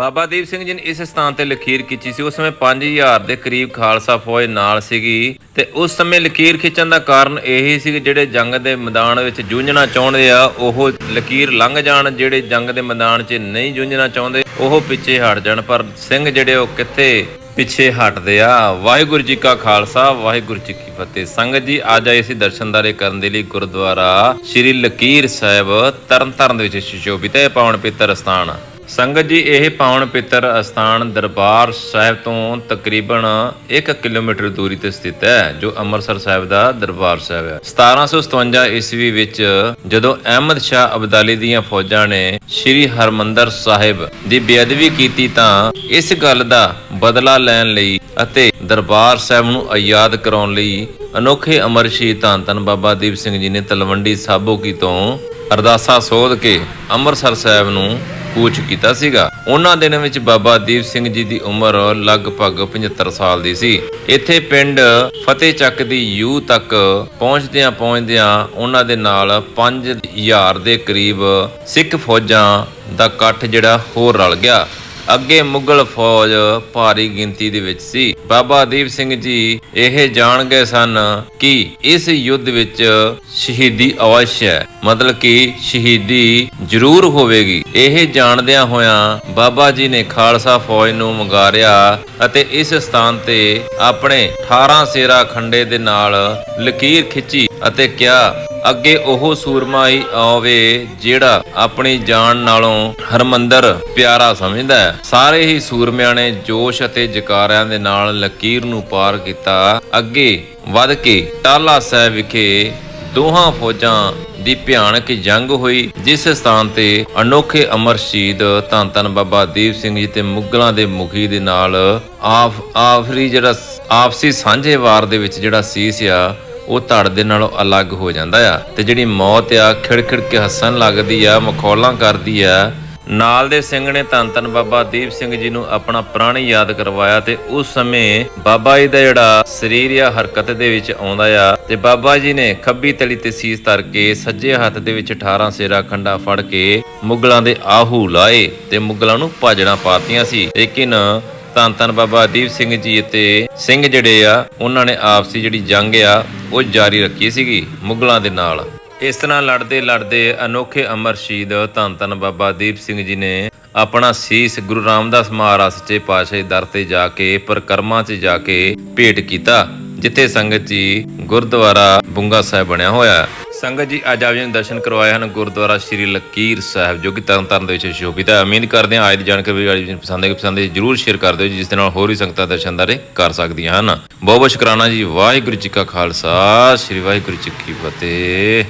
ਬਾਬਾ ਦੀਪ ਸਿੰਘ ਜੀ ਨੇ ਇਸ ਸਥਾਨ ਤੇ ਲਕੀਰ ਖਿੱਚੀ ਸੀ। ਉਸ ਸਮੇਂ 5000 ਦੇ ਕਰੀਬ ਖਾਲਸਾ ਫੌਜ ਨਾਲ ਸੀਗੀ ਤੇ ਉਸ ਸਮੇਂ ਲਕੀਰ ਖਿੱਚਣ ਦਾ ਕਾਰਨ ਇਹੀ ਸੀ ਕਿ ਜਿਹੜੇ ਜੰਗ ਦੇ ਮੈਦਾਨ ਵਿੱਚ ਜੂਝਣਾ ਚਾਹੁੰਦੇ ਆ, ਉਹ ਲਕੀਰ ਲੰਘ ਜਾਣ। ਜਿਹੜੇ ਜੰਗ ਦੇ ਮੈਦਾਨ 'ਚ ਨਹੀਂ ਜੂਝਣਾ ਚਾਹੁੰਦੇ, ਉਹ ਪਿੱਛੇ ਹਟ ਜਾਣ। ਪਰ ਸਿੰਘ ਜਿਹੜੇ ਉਹ ਕਿੱਥੇ? ਪਿੱਛੇ ਹਟਦੇ ਆ। ਵਾਹਿਗੁਰੂ ਜੀ ਕਾ ਖਾਲਸਾ, ਵਾਹਿਗੁਰੂ ਜੀ ਕੀ ਫਤਿਹ। ਸੰਗਤ ਜੀ, ਅੱਜ ਆਏ ਸੀ ਦਰਸ਼ਨਦਾਰੇ ਕਰਨ ਦੇ ਲਈ ਗੁਰਦੁਆਰਾ ਸ੍ਰੀ ਲਕੀਰ ਸਾਹਿਬ ਤਰਨਤਾਰਨ ਦੇ ਵਿੱਚ ਸੁਸ਼ੋਭਿਤ ਹੈ। ਇਹ ਪਾਵਨ ਪਿੱਤਰ ਸਥਾਨ ਸੰਗਤ ਜੀ, ਇਹ ਪਾਵਨ ਪਿੱਤਰ ਅਸਥਾਨ ਦਰਬਾਰ ਸਾਹਿਬ ਤੋਂ ਤਕਰੀਬਨ 1 ਕਿਲੋਮੀਟਰ ਦੂਰੀ ਤੇ ਸਥਿਤ ਹੈ, ਜੋ ਅੰਮ੍ਰਿਤਸਰ ਸਾਹਿਬ ਦਾ ਦਰਬਾਰ ਸਾਹਿਬ ਹੈ। 1757 ਈਸਵੀ ਵਿੱਚ ਜਦੋਂ ਅਹਿਮਦ ਸ਼ਾਹ ਅਬਦਾਲੀ ਦੀਆਂ ਫੌਜਾਂ ਨੇ ਸ੍ਰੀ ਹਰਮੰਦਰ ਸਾਹਿਬ ਦੀ ਬੇਅਦਬੀ ਕੀਤੀ ਤਾਂ ਇਸ ਗੱਲ ਦਾ ਬਦਲਾ ਲੈਣ ਲਈ ਅਤੇ ਦਰਬਾਰ ਸਾਹਿਬ ਨੂੰ ਆਜ਼ਾਦ ਕਰਾਉਣ ਲਈ ਅਨੋਖੇ ਅਮਰ ਸ਼ਹੀਦ ਧੰਨ ਧੰਨ ਬਾਬਾ ਦੀਪ ਸਿੰਘ ਜੀ ਨੇ ਤਲਵੰਡੀ ਸਾਬੋਕੀ ਤੋਂ ਅਰਦਾਸਾ ਸੋਧ ਕੇ ਅੰਮ੍ਰਿਤਸਰ ਸਾਹਿਬ ਨੂੰ ਕੂਚ ਕੀਤਾ ਸੀਗਾ। ਉਹਨਾਂ ਦਿਨਾਂ ਵਿੱਚ ਬਾਬਾ ਦੀਪ ਸਿੰਘ ਜੀ ਦੀ ਉਮਰ ਲਗਭਗ 75 ਸਾਲ ਦੀ ਸੀ। ਇੱਥੇ ਪਿੰਡ ਫਤਿਹ ਚੱਕ ਦੀ ਯੂ ਤੱਕ ਪਹੁੰਚਦਿਆਂ ਪਹੁੰਚਦਿਆਂ ਉਹਨਾਂ ਦੇ ਨਾਲ 5000 ਦੇ ਕਰੀਬ ਸਿੱਖ ਫੌਜਾਂ ਦਾ ਇਕੱਠ ਜਿਹੜਾ ਹੋਰ ਰਲ ਗਿਆ। ਅੱਗੇ ਮੁਗਲ ਫੌਜ ਭਾਰੀ ਗਿਣਤੀ ਦੇ ਵਿੱਚ ਸੀ। ਬਾਬਾ ਦੀਪ ਸਿੰਘ ਜੀ ਇਹ ਜਾਣ ਗਏ ਸਨ ਕਿ ਇਸ ਯੁੱਧ ਵਿੱਚ ਸ਼ਹੀਦੀ ਅਵਸ਼ ਹੈ। ਮਤਲਬ ਕਿ ਸ਼ਹੀਦੀ ਜ਼ਰੂਰ ਹੋਵੇਗੀ। ਇਹ ਜਾਣਦਿਆਂ ਹੋਇਆਂ ਬਾਬਾ ਜੀ ਨੇ ਖਾਲਸਾ ਫੌਜ ਨੂੰ ਮੰਗਾਰਿਆ ਅਤੇ ਇਸ ਸਥਾਨ ਤੇ ਆਪਣੇ 18 ਸੇਰਾ ਖੰਡੇ ਦੇ ਨਾਲ ਲਕੀਰ ਖਿੱਚੀ ਅਤੇ ਕਿਹਾ ਅੱਗੇ ਉਹ ਸੂਰਮਾ ਹੀ ਆਵੇ ਜਿਹੜਾ ਆਪਣੀ ਜਾਨ ਨਾਲੋਂ ਹਰਮੰਦਰ ਪਿਆਰਾ ਸਮਝਦਾ ਹੈ। ਸਾਰੇ ਹੀ ਸੂਰਮਿਆਂ ਨੇ ਜੋਸ਼ ਅਤੇ ਜਕਾਰਿਆਂ ਦੇ ਨਾਲ ਲਕੀਰ ਨੂੰ ਪਾਰ ਕੀਤਾ। ਅੱਗੇ ਵੱਧ ਕੇ ਟਾਲਾ ਸਾਹਿਬ ਵਿਖੇ ਦੋਹਾਂ ਫੌਜਾਂ ਦੀ ਭਿਆਨਕ ਜੰਗ ਹੋਈ, ਜਿਸ ਸਥਾਨ ਤੇ ਅਨੋਖੇ ਅਮਰ ਸ਼ਹੀਦ ਧੰਨ ਧੰਨ ਬਾਬਾ ਦੀਪ ਸਿੰਘ ਜੀ ਤੇ ਮੁਗਲਾਂ ਦੇ ਮੁਖੀ ਦੇ ਨਾਲ ਆਫ ਆਖਰੀ ਜਿਹੜਾ ਆਪਸੀ ਸਾਂਝੇ ਵਾਰ ਦੇ ਵਿੱਚ ਜਿਹੜਾ ਸੀਸ ਆ ਉਹ ਧੜ ਦੇ ਨਾਲੋਂ ਅਲੱਗ ਹੋ ਜਾਂਦਾ ਆ। ਤੇ ਜਿਹੜੀ ਮੌਤ ਆ, ਖਿੜਖਿੜ ਕੇ ਹੱਸਣ ਲੱਗਦੀ ਆ, ਮਖੌਲਾਂ ਕਰਦੀ ਆ। ਨਾਲ ਦੇ ਸਿੰਘ ਨੇ ਧੰਨ ਧੰਨ ਬਾਬਾ ਦੀਪ ਸਿੰਘ ਜੀ ਨੂੰ ਆਪਣਾ ਪ੍ਰਾਣ ਯਾਦ ਕਰਵਾਇਆ ਤੇ ਉਸ ਸਮੇਂ ਬਾਬਾ ਜੀ ਦਾ ਜਿਹੜਾ ਸਰੀਰ ਆ, ਹਰਕਤ ਦੇ ਵਿੱਚ ਆਉਂਦਾ ਆ। ਤੇ ਬਾਬਾ ਜੀ ਨੇ ਖੱਬੀ ਤਲੀ ਤੇ ਸੀਸ ਧਰ ਕੇ ਸੱਜੇ ਹੱਥ ਦੇ ਵਿੱਚ 18 ਸੇਰਾ ਖੰਡਾ ਫੜ ਕੇ ਮੁਗਲਾਂ ਦੇ ਆਹੂ ਲਾਏ ਤੇ ਮੁਗਲਾਂ ਨੂੰ ਭਾਜਣਾ ਪਾਤੀਆਂ ਸੀ। ਲੇਕਿਨ ਧੰਨ ਧੰਨ ਬਾਬਾ ਦੀਪ ਸਿੰਘ ਜੀ ਅਤੇ ਸਿੰਘ ਜਿਹੜੇ ਆ, ਉਹਨਾਂ ਨੇ ਆਪਸੀ ਜਿਹੜੀ ਜੰਗ ਆ, ਉਹ ਜਾਰੀ ਰੱਖੀ ਸੀਗੀ ਮੁਗਲਾਂ ਦੇ ਨਾਲ। ਇਸ ਤਰ੍ਹਾਂ ਲੜਦੇ ਲੜਦੇ ਅਨੋਖੇ ਅਮਰ ਸ਼ਹੀਦ ਧੰਨ ਧੰਨ ਬਾਬਾ ਦੀਪ ਸਿੰਘ ਜੀ ਨੇ ਆਪਣਾ ਸੀਸ ਗੁਰੂ ਰਾਮਦਾਸ ਮਹਾਰਾਜ ਸੱਚੇ ਪਾਤਸ਼ਾਹ ਦਰ ਤੇ ਜਾ ਕੇ, ਪਰਕਰਮਾਂ 'ਚ ਜਾ ਕੇ ਭੇਟ ਕੀਤਾ, ਜਿੱਥੇ ਸੰਗਤ ਜੀ ਗੁਰਦੁਆਰਾ ਬੁੰਗਾ ਸਾਹਿਬ ਬਣਿਆ ਹੋਇਆ। ਸੰਗਤ ਜੀ, ਅੱਜ ਆਪ ਜੀ ਨੇ ਦਰਸ਼ਨ ਕਰਵਾਏ ਹਨ ਗੁਰਦੁਆਰਾ ਸ਼੍ਰੀ ਲਕੀਰ ਸਾਹਿਬ, ਜੋ ਕਿ ਤਰਨਤਾਰਨ ਦੇ ਵਿੱਚ ਸ਼ੋਭਿਤ ਹੈ। ਉਮੀਦ ਕਰਦੇ ਹਾਂ ਅੱਜ ਦੀ ਜਾਣਕਾਰੀ ਵਾਲੀ ਜੀ ਪਸੰਦ ਆਈ ਪਸੰਦ ਆਈ ਜਰੂਰ ਸ਼ੇਅਰ ਕਰ ਦਿਓ ਜਿਸ ਦੇ ਨਾਲ ਹੋਰ ਵੀ ਸੰਗਤਾਂ ਦਰਸ਼ਨਦਾਰੇ ਕਰ ਸਕਦੀਆਂ ਹਨ। ਬਹੁਤ ਬਹੁਤ ਸ਼ੁਕਰਾਨਾ ਜੀ, ਵਾਹਿਗੁਰੂ ਜੀ ਕਾ ਖਾਲਸਾ, ਸ਼੍ਰੀ ਵਾਹਿਗੁਰੂ ਜੀ ਕੀ ਫਤਿਹ।